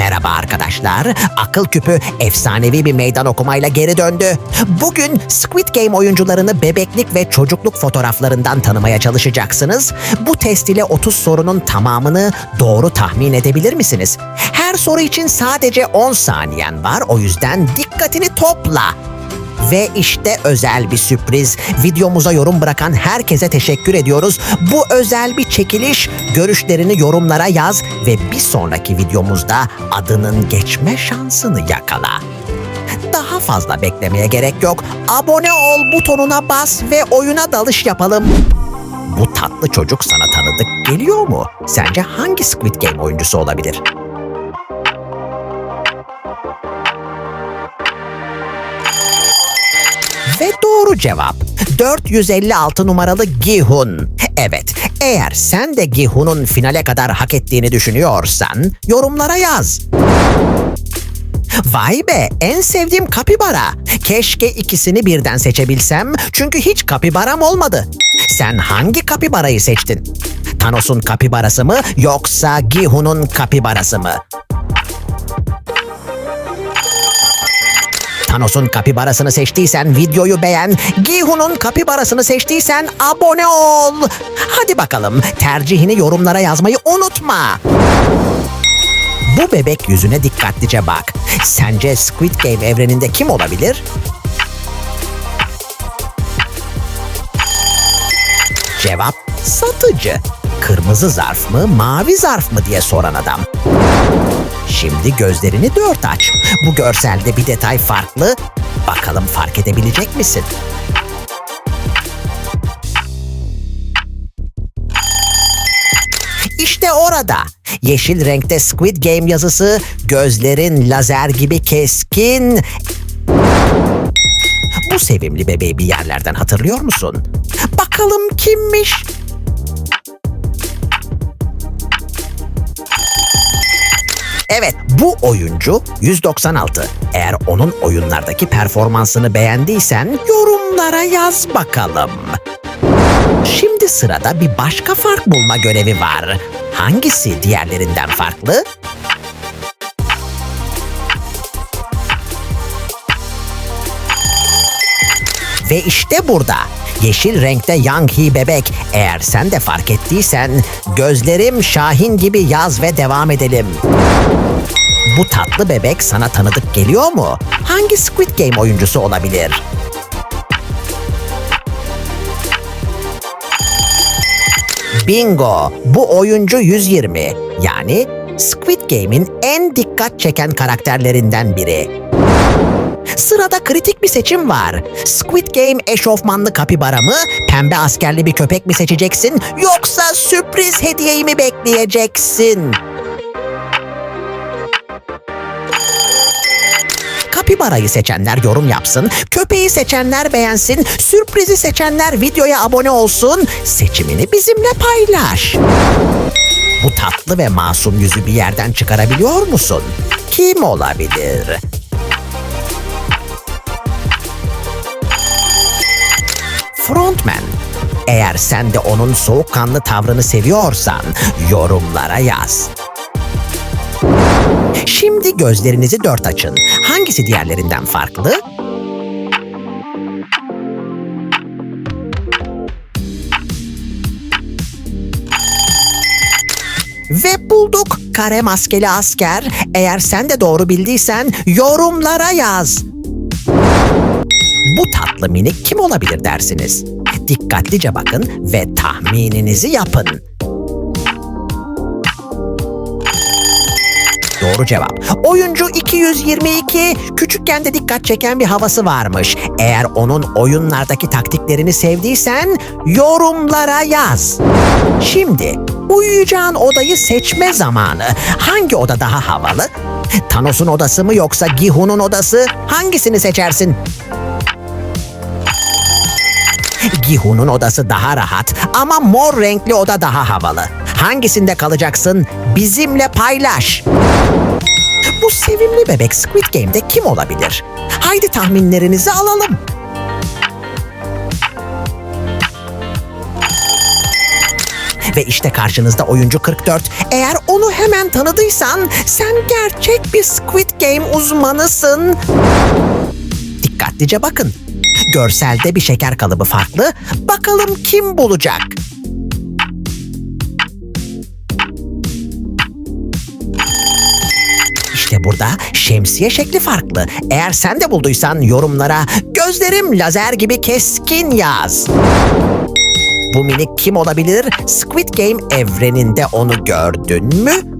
Merhaba arkadaşlar. Akıl küpü efsanevi bir meydan okumayla geri döndü. Bugün Squid Game oyuncularını bebeklik ve çocukluk fotoğraflarından tanımaya çalışacaksınız. Bu test ile 30 sorunun tamamını doğru tahmin edebilir misiniz? Her soru için sadece 10 saniyen var. O yüzden dikkatini topla. Ve işte özel bir sürpriz. Videomuza yorum bırakan herkese teşekkür ediyoruz. Bu özel bir çekiliş. Görüşlerini yorumlara yaz ve bir sonraki videomuzda adının geçme şansını yakala. Daha fazla beklemeye gerek yok. Abone ol butonuna bas ve oyuna dalış yapalım. Bu tatlı çocuk sana tanıdık geliyor mu? Sence hangi Squid Game oyuncusu olabilir? Doğru cevap 456 numaralı Gihun. Evet, eğer sen de Gihun'un finale kadar hak ettiğini düşünüyorsan yorumlara yaz. Vay be en sevdiğim kapibara. Keşke ikisini birden seçebilsem çünkü hiç kapibaram olmadı. Sen hangi kapibarayı seçtin? Thanos'un kapibarası mı yoksa Gihun'un kapibarası mı? Thanos'un kapibarasını seçtiysen videoyu beğen, Gihun'un kapibarasını seçtiysen abone ol. Hadi bakalım tercihini yorumlara yazmayı unutma. Bu bebek yüzüne dikkatlice bak. Sence Squid Game evreninde kim olabilir? Cevap satıcı. Kırmızı zarf mı, mavi zarf mı diye soran adam. Şimdi gözlerini dört aç. Bu görselde bir detay farklı. Bakalım fark edebilecek misin? İşte orada. Yeşil renkte Squid Game yazısı, gözlerin lazer gibi keskin. Bu sevimli bebeği bir yerlerden hatırlıyor musun? Bakalım kimmiş? Evet, bu oyuncu 196. Eğer onun oyunlardaki performansını beğendiysen yorumlara yaz bakalım. Şimdi sırada bir başka fark bulma görevi var. Hangisi diğerlerinden farklı? Ve işte burada. Yeşil renkte Yang Hee bebek. Eğer sen de fark ettiysen gözlerim Şahin gibi yaz ve devam edelim. Bu tatlı bebek sana tanıdık geliyor mu? Hangi Squid Game oyuncusu olabilir? Bingo! Bu oyuncu 120. Yani Squid Game'in en dikkat çeken karakterlerinden biri. Sırada kritik bir seçim var. Squid Game eşofmanlı kapibara mı, pembe askerli bir köpek mi seçeceksin yoksa sürpriz hediyeyi mi bekleyeceksin? Kapibarayı seçenler yorum yapsın, köpeği seçenler beğensin, sürprizi seçenler videoya abone olsun, seçimini bizimle paylaş. Bu tatlı ve masum yüzü bir yerden çıkarabiliyor musun? Kim olabilir? Frontman. Eğer sen de onun soğukkanlı tavrını seviyorsan yorumlara yaz. Şimdi gözlerinizi dört açın. Hangisi diğerlerinden farklı? Ve bulduk kare maskeli asker. Eğer sen de doğru bildiysen yorumlara yaz. Bu tatlı minik kim olabilir dersiniz? Dikkatlice bakın ve tahmininizi yapın. Doğru cevap. Oyuncu 222 küçükken de dikkat çeken bir havası varmış. Eğer onun oyunlardaki taktiklerini sevdiysen yorumlara yaz. Şimdi uyuyacağın odayı seçme zamanı. Hangi oda daha havalı? Thanos'un odası mı yoksa Gihun'un odası? Hangisini seçersin? Gihun'un odası daha rahat ama mor renkli oda daha havalı. Hangisinde kalacaksın? Bizimle paylaş. Bu sevimli bebek Squid Game'de kim olabilir? Haydi tahminlerinizi alalım. Ve işte karşınızda oyuncu 44. Eğer onu hemen tanıdıysan sen gerçek bir Squid Game uzmanısın. Dikkatlice bakın. Görselde bir şeker kalıbı farklı. Bakalım kim bulacak? İşte burada şemsiye şekli farklı. Eğer sen de bulduysan yorumlara gözlerim lazer gibi keskin yaz. Bu minik kim olabilir? Squid Game evreninde onu gördün mü?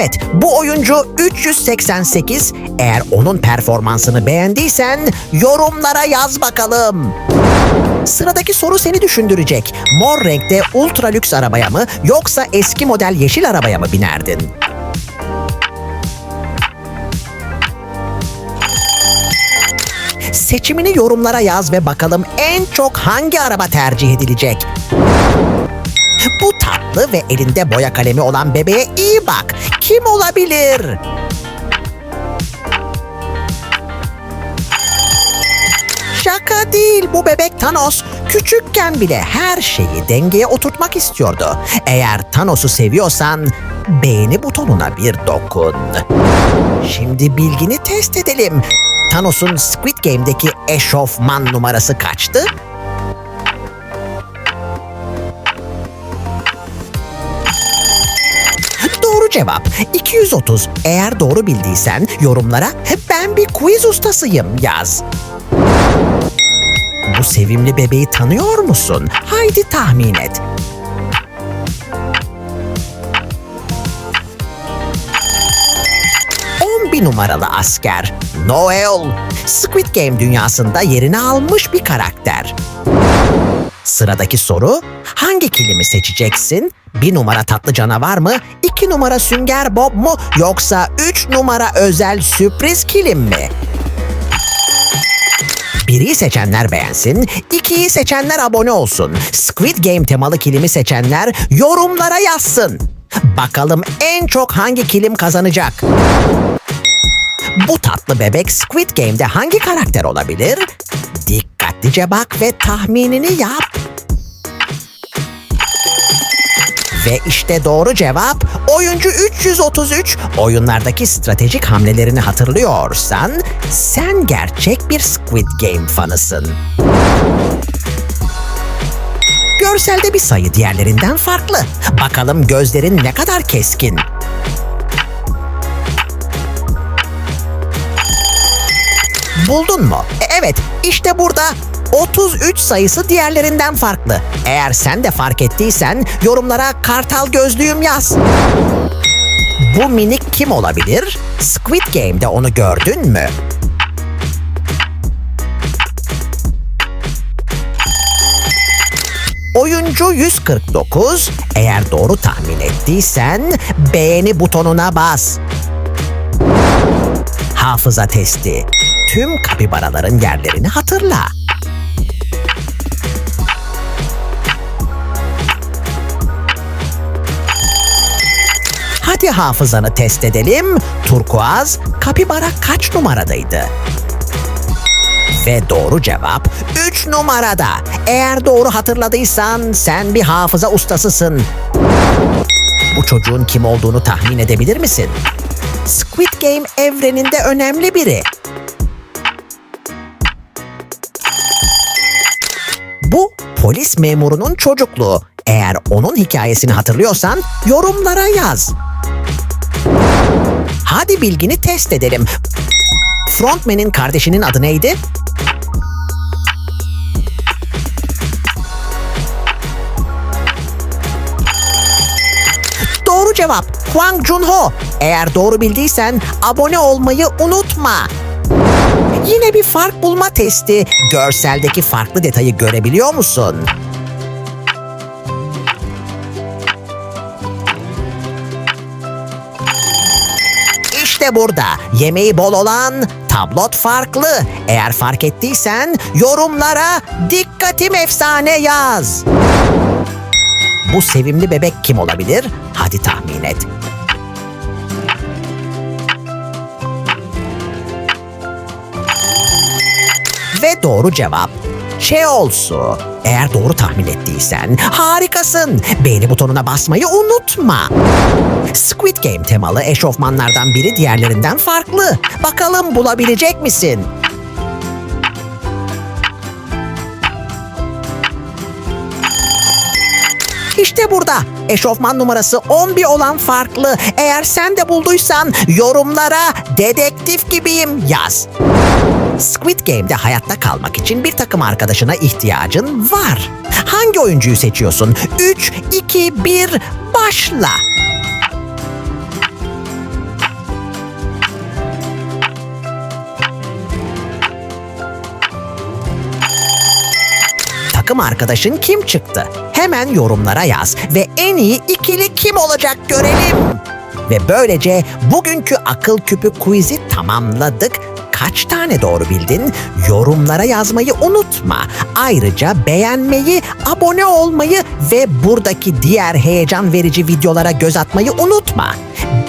Evet, bu oyuncu 388. Eğer onun performansını beğendiysen yorumlara yaz bakalım. Sıradaki soru seni düşündürecek. Mor renkte ultra lüks arabaya mı yoksa eski model yeşil arabaya mı binerdin? Seçimini yorumlara yaz ve bakalım en çok hangi araba tercih edilecek? Bu tatlı ve elinde boya kalemi olan bebeğe iyi bak. Kim olabilir? Şaka değil bu bebek Thanos. Küçükken bile her şeyi dengeye oturtmak istiyordu. Eğer Thanos'u seviyorsan beğeni butonuna bir dokun. Şimdi bilgini test edelim. Thanos'un Squid Game'deki eşofman numarası kaçtı? Cevap 230. Eğer doğru bildiysen yorumlara ben bir quiz ustasıyım yaz. Bu sevimli bebeği tanıyor musun? Haydi tahmin et. Bir numaralı asker Noel. Squid Game dünyasında yerini almış bir karakter. Sıradaki soru hangi kilimi seçeceksin? Bir numara tatlı canavar mı? İki numara sünger bob mu? Yoksa üç numara özel sürpriz kilim mi? Biri seçenler beğensin, ikiyi seçenler abone olsun. Squid Game temalı kilimi seçenler yorumlara yazsın. Bakalım en çok hangi kilim kazanacak? Bu tatlı bebek Squid Game'de hangi karakter olabilir? Dikkatlice bak ve tahminini yap. Ve işte doğru cevap oyuncu 333. Oyunlardaki stratejik hamlelerini hatırlıyorsan sen gerçek bir Squid Game fanısın. Görselde bir sayı diğerlerinden farklı. Bakalım gözlerin ne kadar keskin. Buldun mu? E, Evet, işte burada 33 sayısı diğerlerinden farklı. Eğer sen de fark ettiysen yorumlara kartal gözlüğüm yaz. Bu minik kim olabilir? Squid Game'de onu gördün mü? Oyuncu 149. Eğer doğru tahmin ettiysen beğeni butonuna bas. Hafıza testi. Tüm kapibaraların yerlerini hatırla. Hadi hafızanı test edelim. Turkuaz kapibara kaç numaradaydı? Ve doğru cevap 3 numarada. Eğer doğru hatırladıysan sen bir hafıza ustasısın. Bu çocuğun kim olduğunu tahmin edebilir misin? Squid Game evreninde önemli biri. Bu polis memurunun çocukluğu. Eğer onun hikayesini hatırlıyorsan yorumlara yaz. Hadi bilgini test edelim. Frontman'in kardeşinin adı neydi? Doğru cevap Hwang Junho. Eğer doğru bildiysen abone olmayı unutma. Yine bir fark bulma testi. Görseldeki farklı detayı görebiliyor musun? Burada yemeği bol olan tablot farklı. Eğer fark ettiysen yorumlara dikkatim efsane yaz. Bu sevimli bebek kim olabilir? Hadi tahmin et. Ve doğru cevap Cheolsu. Eğer doğru tahmin ettiysen harikasın. Beğeni butonuna basmayı unutma. Squid Game temalı eşofmanlardan biri diğerlerinden farklı. Bakalım bulabilecek misin? İşte burada. Eşofman numarası 11 olan farklı. Eğer sen de bulduysan yorumlara dedektif gibiyim yaz. Squid Game'de hayatta kalmak için bir takım arkadaşına ihtiyacın var. Hangi oyuncuyu seçiyorsun? 3, 2, 1, başla. Takım arkadaşın kim çıktı? Hemen yorumlara yaz ve en iyi ikili kim olacak görelim. Ve böylece bugünkü akıl küpü quiz'i tamamladık. Kaç tane doğru bildin? Yorumlara yazmayı unutma. Ayrıca beğenmeyi, abone olmayı ve buradaki diğer heyecan verici videolara göz atmayı unutma.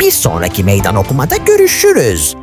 Bir sonraki meydan okumada görüşürüz.